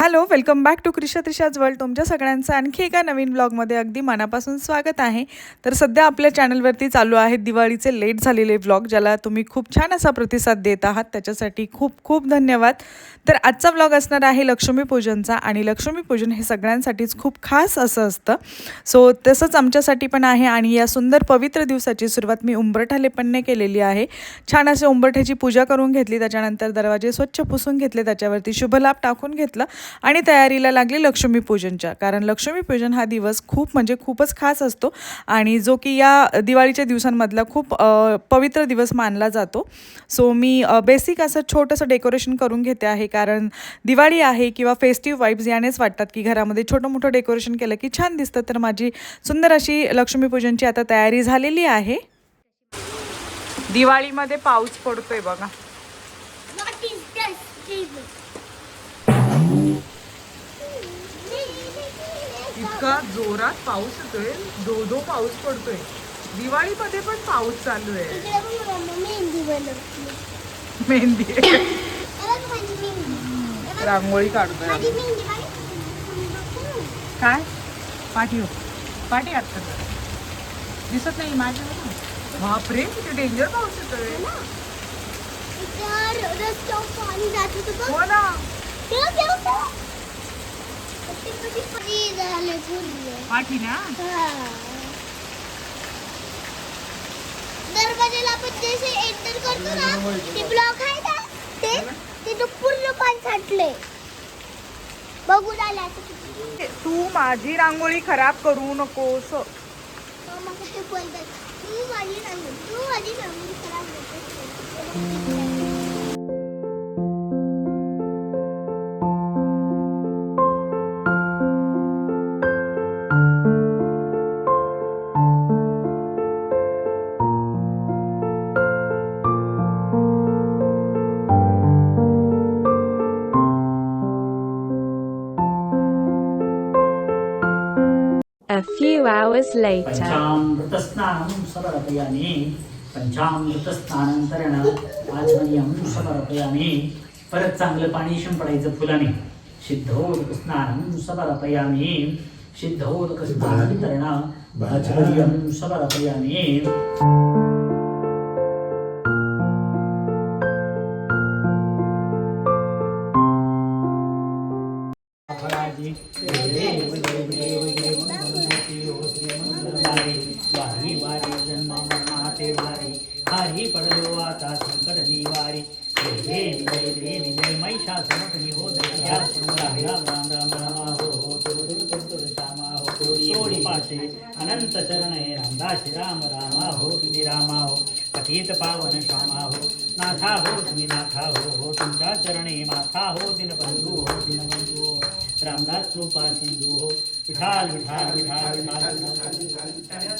Hello welcome back to Krisha Trisha's world तुमच्या सगळ्यांचं आणखी एका नवीन ब्लॉगमध्ये अगदी मनापासून स्वागत आहे. तर सध्या आपल्या चॅनलवरती चालू आहेत दिवाळीचे लेट झालेले ब्लॉग ज्याला तुम्ही खूप छान असा प्रतिसाद देत आहात. त्याच्यासाठी खूप खूप धन्यवाद. तर आजचा ब्लॉग असणार आहे लक्ष्मीपूजनचा आणि लक्ष्मीपूजन हे सगळ्यांसाठीच खूप खास असं असतं. सो तसंच आमच्यासाठी पण आहे आणि या सुंदर पवित्र दिवसाची सुरुवात मी उंबरठा लेपनने केलेली आहे. छान असे उंबरठ्याची पूजा करून घेतली त्याच्यानंतर दरवाजे स्वच्छ पुसून घेतले त्याच्यावरती शुभलाभ टाकून घेतलं. आणि तयारीला लागली लक्ष्मीपूजनच्या. कारण लक्ष्मीपूजन हा दिवस खूप म्हणजे खूपच खास असतो आणि जो की या दिवाळीच्या दिवसांमधला खूप पवित्र दिवस मानला जातो. सो मी बेसिक असं छोटंसं डेकोरेशन करून घेते आहे. कारण दिवाळी आहे किंवा फेस्टिव्ह वाईब्स यानेच वाटतात की घरामध्ये छोटं मोठं डेकोरेशन केलं की छान दिसतं. तर माझी सुंदर अशी लक्ष्मीपूजनची आता तयारी झालेली आहे. दिवाळीमध्ये पाऊस पडतोय बघा. इतका जोरात पाऊस येतोय दो दो पाऊस पडतोय. दिवाळीमध्ये पण पाऊस चालू आहे. मेहंदी रांगोळी काढतोय. काय? पाठी हो. पाठी आत. दिसत नाही माझ्या बापरे किती डेंजर पाऊस येतोय. हो ना. पाठी ना. दरवाजाला आपण जसे एंटर करतो ना ते ब्लॉक आहे ना ते तिथं पूर्ण पाणी साठले बघून आले तू माझी रांगोळी खराब करू नकोस तू माझी रांगोळी तू माझी रांगोळी खराब करतेस. A few hours later. पञ्चामृतस्नानं समर्पयामि। पंचामृतस्नानंतरण आचमनीयं समर्पयामि। परत चांगलं पाणी शिंपडायचं फुलाने। सिद्धोदक स्नानं समर्पयामि। सिद्धोदक स्नानंतरण आचमनीयं समर्पयामि। अपराधी। देव हारी पडलो संकट निवारी जय हो राम राम राम राम हो हो तुरु श्यामा हो तोडी पाशे अनंत शरण हे रामदास राम रामा हो तुम्ही रामा हो पतित पावन श्यामा हो नाथा हो तुम्ही नाथा हो हो तुमच्या माथा हो दिनबंधू हो दिनबंधू हो रामदास कृपा सिंधू हो विठाल विठाल विठाल विठाल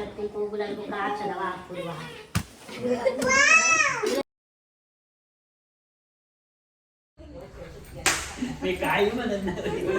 परिमलद्रव्यं समर्पयामि परमेश्वरा मी काय म्हणत नाही हे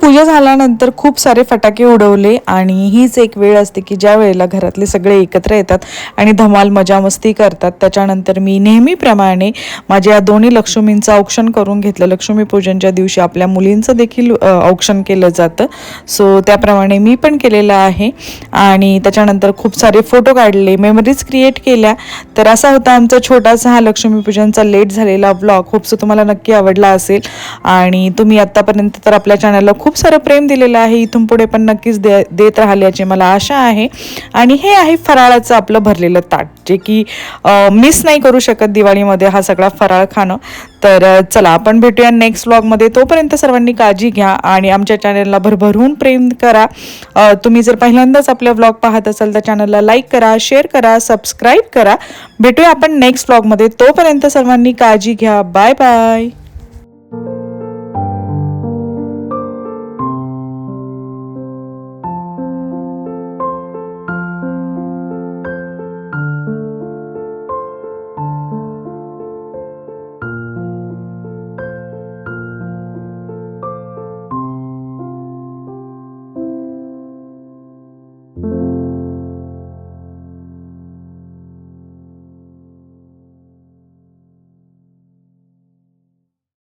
पूजा झाल्यानंतर खूप सारे फटाके उडवले आणि हीच एक वेळ असते की ज्या वेळेला घरातले सगळे एकत्र येतात आणि धमाल मजा मस्ती करतात त्याच्यानंतर मी नेहमीप्रमाणे माझ्या या दोन्ही लक्ष्मींचं औक्षण करून घेतलं. लक्ष्मीपूजनच्या दिवशी आपल्या मुलींचं देखील औक्षण केलं जातं. सो त्याप्रमाणे मी पण केलेलं आहे. आणि त्याच्यानंतर खूप सारे फोटो काढले मेमरीज क्रिएट केल्या. तर असा होता आमचा छोटासा हा लक्ष्मीपूजनचा लेट झालेला ब्लॉग होपसो तुम्हाला नक्की आवडला असेल. आणि तुम्ही आत्तापर्यंत तर आपल्या चॅनलला खूप खूप सारं प्रेम दिलेलं आहे इथून पुढे पण नक्कीच दे देत राहाल याची मला आशा आहे. आणि हे आहे फराळाचं आपलं भरलेलं ताट जे की मिस नाही करू शकत दिवाळीमध्ये हा सगळा फराळ खाणं. तर चला आपण भेटूया नेक्स्ट व्लॉगमध्ये तोपर्यंत सर्वांनी काळजी घ्या आणि आमच्या चॅनलला भरभरून प्रेम करा. तुम्ही जर पहिल्यांदाच आपल्या व्लॉग पाहत असाल तर चॅनलला लाईक करा शेअर करा सबस्क्राईब करा. भेटूया आपण नेक्स्ट व्लॉगमध्ये तोपर्यंत सर्वांनी काळजी घ्या. Bye bye